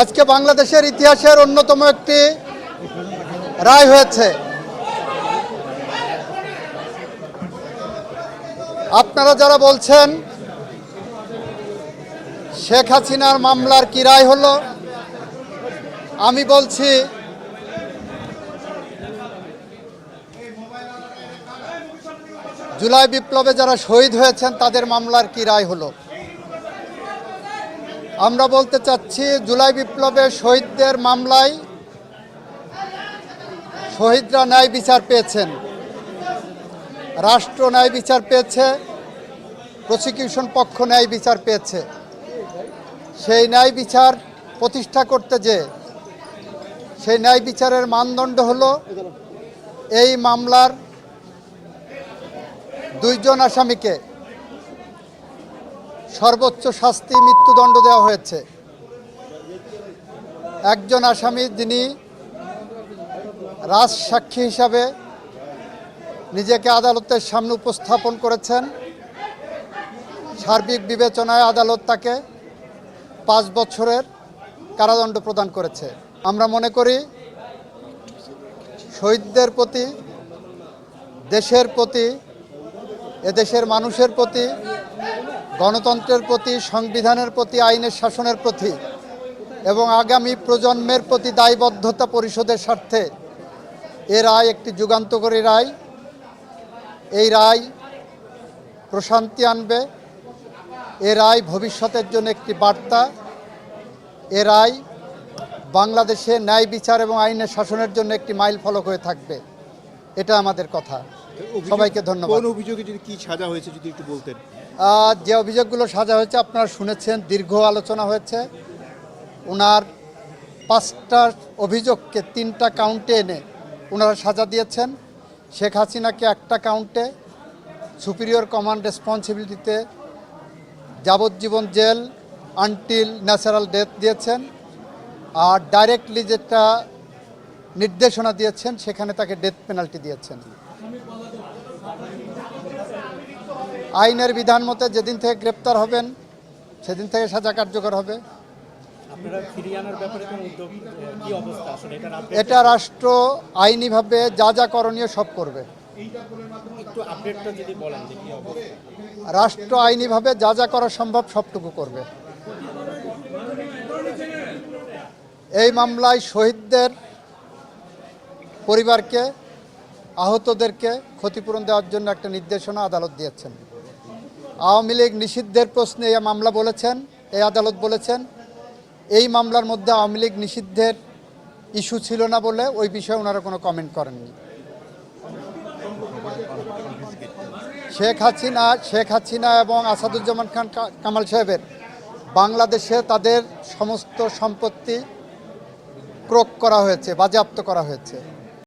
আজকে বাংলাদেশের ইতিহাসের অন্যতম একটি রায় হয়েছে। আপনারা যারা বলছেন শেখ হাসিনার মামলার কি রায় হলো, আমি বলছি জুলাই বিপ্লবে যারা শহীদ হয়েছেন তাদের মামলার কি রায় হলো? আমরা বলতে চাচ্ছি, জুলাই বিপ্লবে শহীদদের মামলায় শহীদরা ন্যায় বিচার পেয়েছেন। রাষ্ট্র ন্যায় বিচার পেয়েছে প্রসিকিউশন পক্ষ ন্যায় বিচার পেয়েছে। সেই ন্যায় বিচার প্রতিষ্ঠা করতে যে, সেই ন্যায় বিচারের মানদণ্ড হলো, এই মামলার দুইজন আসামিকে সর্বোচ্চ শাস্তি মৃত্যুদণ্ড দেওয়া হয়েছে। একজন আসামি যিনি রাজসাক্ষী হিসাবে নিজেকে আদালতের সামনে উপস্থাপন করেছেন, সার্বিক বিবেচনায় আদালত তাকে পাঁচ বছরের কারাদণ্ড প্রদান করেছে। আমরা মনে করি, শহীদদের প্রতি, দেশের প্রতি, এদেশের মানুষের প্রতি গণতন্ত্রের প্রতি সংবিধানের প্রতি আইনের শাসনের প্রতি এবং আগামী প্রজন্মের প্রতি দায়বদ্ধতা পরিষদের স্বার্থে এ রায় একটি যুগান্তকারী রায়। এই রায় প্রশান্তি আনবে। এ রায় ভবিষ্যতের জন্য একটি বার্তা। এ রায় বাংলাদেশে ন্যায় বিচার এবং আইনের শাসনের জন্য একটি মাইল ফলক হয়ে থাকবে। এটা আমাদের কথা। সবাইকে ধন্যবাদ। অভিযোগে যদি কি সাজা হয়েছে যদি একটু বলতেন। যে অভিযোগগুলো সাজা হয়েছে, আপনারা শুনেছেন, দীর্ঘ আলোচনা হয়েছে। ওনার পাঁচটা অভিযোগকে তিনটা কাউন্টে এনে ওনারা সাজা দিয়েছেন। শেখ হাসিনাকে একটা কাউন্টে, সুপিরিয়র কমান্ড রেসপন্সিবিলিটিতে যাবজ্জীবন জেল আনটিল ন্যাচারাল ডেথ দিয়েছেন আর ডাইরেক্টলি যেটা নির্দেশনা দিয়েছেন, সেখানে তাকে ডেথ পেনাল্টি দিয়েছেন। আইনের বিধান মতে যেদিন থেকে গ্রেপ্তার হবেন সেদিন থেকে সাজা কার্যকর হবে। এটা রাষ্ট্র আইনিভাবে যা যা করণীয় সব করবে। রাষ্ট্র আইনিভাবে যা যা করা সম্ভব সবটুকু করবে। এই মামলায় শহীদদের পরিবারকে আহতদেরকে ক্ষতিপূরণ দেওয়ার জন্য একটা নির্দেশনা আদালত দিয়েছেন। আওয়ামী লীগ নিষিদ্ধের প্রশ্নে এই মামলা বলেছেন এই আদালত বলেছেন। এই মামলার মধ্যে আওয়ামী লীগ নিষিদ্ধের ইস্যু ছিল না বলে ওই বিষয়ে ওনারা কোনো কমেন্ট করেননি। শেখ হাসিনা শেখ হাসিনা এবং আসাদুজ্জামান খান কামাল সাহেবের বাংলাদেশে তাদের সমস্ত সম্পত্তি ক্রোক করা হয়েছে, বাজেয়াপ্ত করা হয়েছে।